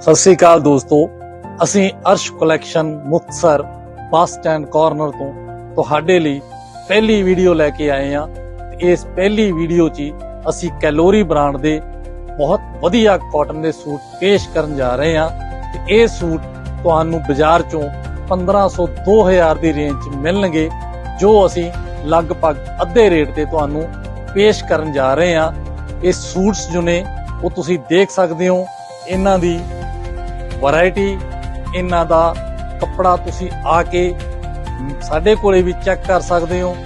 ਸਤਿ ਸ੍ਰੀ ਅਕਾਲ ਦੋਸਤੋ। ਅਸੀਂ Arsh collection Muktsar bus stand corner ਤੋਂ ਤੁਹਾਡੇ ਲਈ ਪਹਿਲੀ ਵੀਡੀਓ ਲੈ ਕੇ ਆਏ ਹਾਂ। ਤੇ ਇਸ ਪਹਿਲੀ ਵੀਡੀਓ 'ਚ ਹੀ ਅਸੀਂ ਕੈਲੋਰੀ ਬ੍ਰਾਂਡ ਦੇ ਬਹੁਤ ਵਧੀਆ ਕਾਟਨ ਦੇ ਸੂਟ ਪੇਸ਼ ਕਰਨ ਜਾ ਰਹੇ ਹਾਂ। ਤੇ ਇਹ ਸੂਟ ਤੁਹਾਨੂੰ ਬਾਜ਼ਾਰ 'ਚੋਂ 1500 2000 ਦੀ ਰੇਂਜ 'ਚ ਮਿਲਣਗੇ, ਜੋ ਅਸੀਂ ਲਗਭਗ ਅੱਧੇ ਰੇਟ ਤੇ ਤੁਹਾਨੂੰ ਪੇਸ਼ ਕਰਨ ਜਾ ਰਹੇ ਹਾਂ। ਇਹ ਸੂਟਸ ਜੋ ਨੇ, ਉਹ ਤੁਸੀਂ ਦੇਖ ਸਕਦੇ ਹੋ। ਇਹਨਾਂ ਦੀ ਵੈਰਾਈਟੀ ਇਹਨਾਂ ਦਾ ਕੱਪੜਾ ਤੁਸੀਂ ਆ ਕੇ ਸਾਡੇ ਕੋਲੇ ਵੀ ਚੈੱਕ ਕਰ ਸਕਦੇ ਹੋ।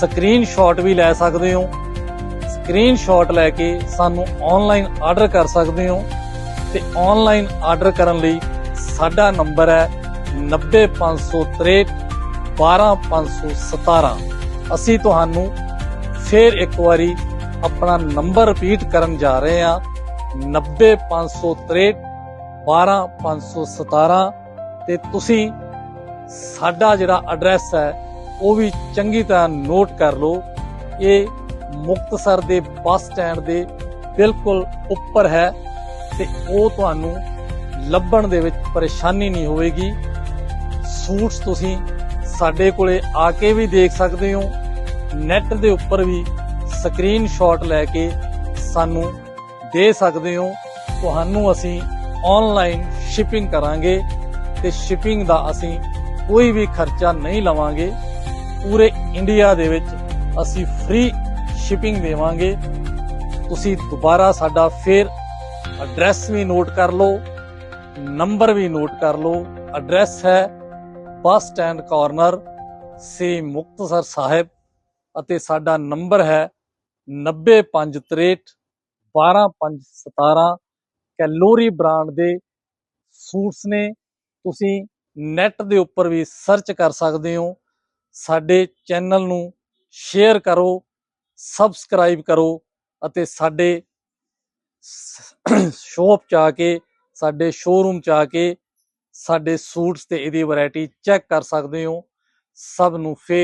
ਸਕਰੀਨਸ਼ਾਟ ਵੀ ਲੈ ਸਕਦੇ ਹੋ। ਸਕਰੀਨਸ਼ਾਟ ਲੈ ਕੇ ਸਾਨੂੰ ਆਨਲਾਈਨ ਆਰਡਰ ਕਰ ਸਕਦੇ ਹੋ। ਤੇ ਆਨਲਾਈਨ ਆਰਡਰ ਕਰਨ ਲਈ ਸਾਡਾ ਨੰਬਰ ਹੈ 90563 12517 ਅਸੀਂ ਤੁਹਾਨੂੰ ਫੇਰ ਇੱਕ ਵਾਰੀ ਆਪਣਾ ਨੰਬਰ ਰਿਪੀਟ ਕਰਨ ਜਾ ਰਹੇ ਹਾਂ। 90563 12517 ਤੇ ਤੁਸੀਂ ਸਾਡਾ ਜਿਹੜਾ ਐਡਰੈਸ ਹੈ, ਉਹ ਵੀ ਚੰਗੀ ਤਰ੍ਹਾਂ ਨੋਟ ਕਰ ਲਓ। ਇਹ ਮੁਕਤਸਰ ਦੇ ਬੱਸ ਸਟੈਂਡ ਦੇ ਬਿਲਕੁਲ ਉੱਪਰ ਹੈ ਤੇ ਉਹ ਤੁਹਾਨੂੰ ਲੱਭਣ ਦੇ ਵਿੱਚ ਪਰੇਸ਼ਾਨੀ ਨਹੀਂ ਹੋਵੇਗੀ। ਸੂਟਸ ਤੁਸੀਂ ਸਾਡੇ ਕੋਲੇ ਆ ਕੇ ਵੀ ਦੇਖ ਸਕਦੇ ਹੋ। ਨੈਟ ਦੇ ਉੱਪਰ ਵੀ ਸਕਰੀਨਸ਼ਾਟ ਲੈ ਕੇ ਸਾਨੂੰ ਦੇ ਸਕਦੇ ਹੋ। ਤੁਹਾਨੂੰ ਅਸੀਂ ਆਨਲਾਈਨ ਸ਼ਿਪਿੰਗ ਕਰਾਂਗੇ ਤੇ ਸ਼ਿਪਿੰਗ ਦਾ ਅਸੀਂ ਕੋਈ ਵੀ ਖਰਚਾ ਨਹੀਂ ਲਵਾਂਗੇ। ਪੂਰੇ ਇੰਡੀਆ ਦੇ ਵਿੱਚ ਅਸੀਂ ਫ੍ਰੀ ਸ਼ਿਪਿੰਗ ਦੇਵਾਂਗੇ। ਤੁਸੀਂ ਦੁਬਾਰਾ ਸਾਡਾ ਫੇਰ ਐਡਰੈਸ ਵੀ ਨੋਟ ਕਰ ਲਓ ਨੰਬਰ ਵੀ ਨੋਟ ਕਰ ਲਓ। ਐਡਰੈਸ ਹੈ ਬੱਸ ਸਟੈਂਡ ਕਾਰਨਰ ਸੇ ਮੁਕਤਸਰ ਸਾਹਿਬ ਅਤੇ ਸਾਡਾ ਨੰਬਰ ਹੈ 9563 12517 ਕੈਲੋਰੀ ਬ੍ਰਾਂਡ ਦੇ ਸੂਟਸ ਨੇ। ਤੁਸੀਂ ਨੈਟ ਦੇ ਉੱਪਰ ਵੀ ਸਰਚ ਕਰ ਸਕਦੇ ਹੋ। ਸਾਡੇ ਚੈਨਲ ਨੂੰ ਸ਼ੇਅਰ ਕਰੋ, ਸਬਸਕ੍ਰਾਈਬ ਕਰੋ ਅਤੇ ਸਾਡੇ ਸ਼ੋਪ ਚ ਆ ਕੇ, ਸਾਡੇ ਸ਼ੋਰੂਮ ਚ ਆ ਕੇ, ਸਾਡੇ ਸੂਟਸ ਤੇ ਇਹਦੀ ਵੈਰਾਈਟੀ ਚੈੱਕ ਕਰ ਸਕਦੇ ਹੋ। ਸਭ ਨੂੰ ਫੇਰ